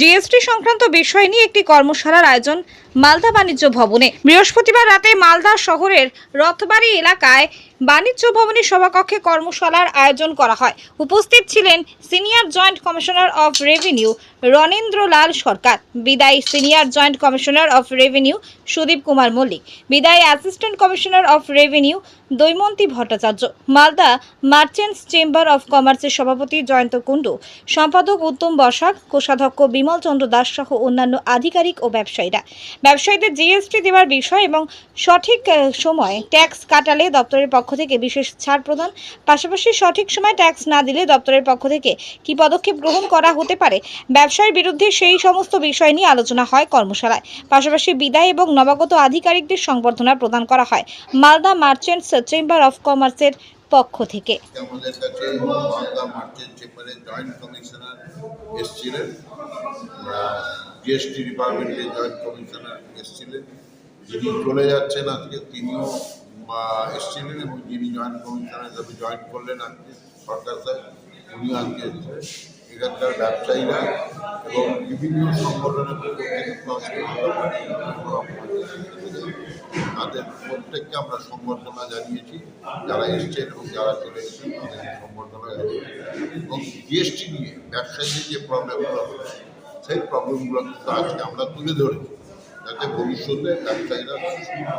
GST সংক্রান্ত বিষয় নিয়ে একটি কর্মশালার আয়োজন মালদা বাণিজ্য ভবনে। বৃহস্পতিবার রাতে মালদা শহরের রথবাড়ি এলাকায় বাণিজ্য ভবনের সভাকক্ষে কর্মশালার আয়োজন করা হয়। উপস্থিত ছিলেন senior joint commissioner of revenue Ranendralal Sarkar. বিদায়ী senior joint commissioner of revenue Sudip Kumar Mallick. বিদায়ী assistant commissioner of revenue Daimanti Bhattacharya. Malda merchants chamber of কমার্সের সভাপতি জয়ন্ত কুণ্ডু। সম্পাদক উত্তম বসাক কোষাধ্যক্ষ বিমল চন্দ্র দাস সহ অন্যান্য আধিকারিক ও ব্যবসায়ীরা। ব্যবসায়ীদের জিএসটি দেওয়ার বিষয় এবং সঠিক সময়ে ট্যাক্স কাটালে দপ্তরের পক্ষ থেকে বিশেষ ছাড় প্রদান। পাশাপাশি সঠিক সময় ট্যাক্স না দিলে দপ্তরের পক্ষ থেকে কী পদক্ষেপ গ্রহণ করা হতে পারে? ব্যবসায়ের বিরুদ্ধে সেই সমস্ত বিষয় নিয়ে আলোচনা হয় কর্মশালায়। পাশাপাশি বিদায় এবং নবাগত আধিকারিকদের সংবর্ধনা প্রদান করা হয়। মালদা মার্চেন্টস চেম্বার অফ কমার্সের পক্ষ থেকে। আমাদের কাছে জয়েন্ট কমিশনার এসছিলেন। জিএসটি জয়েন্ট কমিশনার এসছিলেন। যিনি চলে যাচ্ছেন আজকে, তিনিও এসছিলেন এবং যিনি জয়েন্ট কমিশনার হিসাবে জয়েন করলেন আজকে সরকার সাহেব উনিও আজকে এসেছেন এখানকার ব্যবসায়ীরা এবং বিভিন্ন সংগঠনের প্রত্যেককে আমরা সম্বর্ধনা জানিয়েছি, যারা এসছেন এবং যারা চলে এসেছেন, তাদের সম্বর্ধনা জানিয়েছি। এবং জিএসটি নিয়ে, ব্যবসায়ীদের যে প্রবলেমগুলো হচ্ছে সেই প্রবলেমগুলো কিন্তু আজকে আমরা তুলে ধরেছি, যাতে ভবিষ্যতে ব্যবসায়ীরা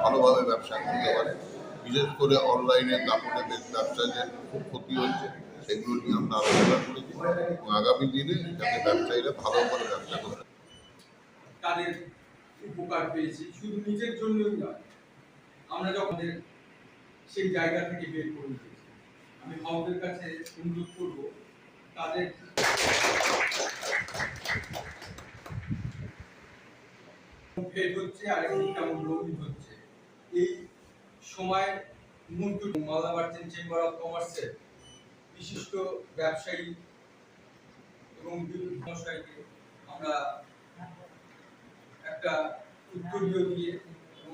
ভালোভাবে ব্যবসা করতে পারে। বিশেষ করে অনলাইনে দাপটে ব্যবসায়ীদের খুব ক্ষতি হচ্ছে, সেগুলো নিয়ে আমরা আলোচনা করেছি। এবং আগামী দিনে যাতে ব্যবসায়ীরা ভালো করে ব্যবসা করে তাদের উপকার পেয়েছি, শুধু নিজের জন্যই নয় আমরা যখন সেই জায়গা থেকে বের করে দিয়েছি আমি ভাবদের কাছে অনুরোধ করব, তাদের ফেড হচ্ছে আর কেমন রঙিন হচ্ছে। এই সময় মুহূর্ত মালদা মার্চেন্ট চেম্বার অফ কমার্সের বিশিষ্ট ব্যবসায়ী এবং ব্যবসায়ীকে আমরা একটা উত্তরীয় দিয়ে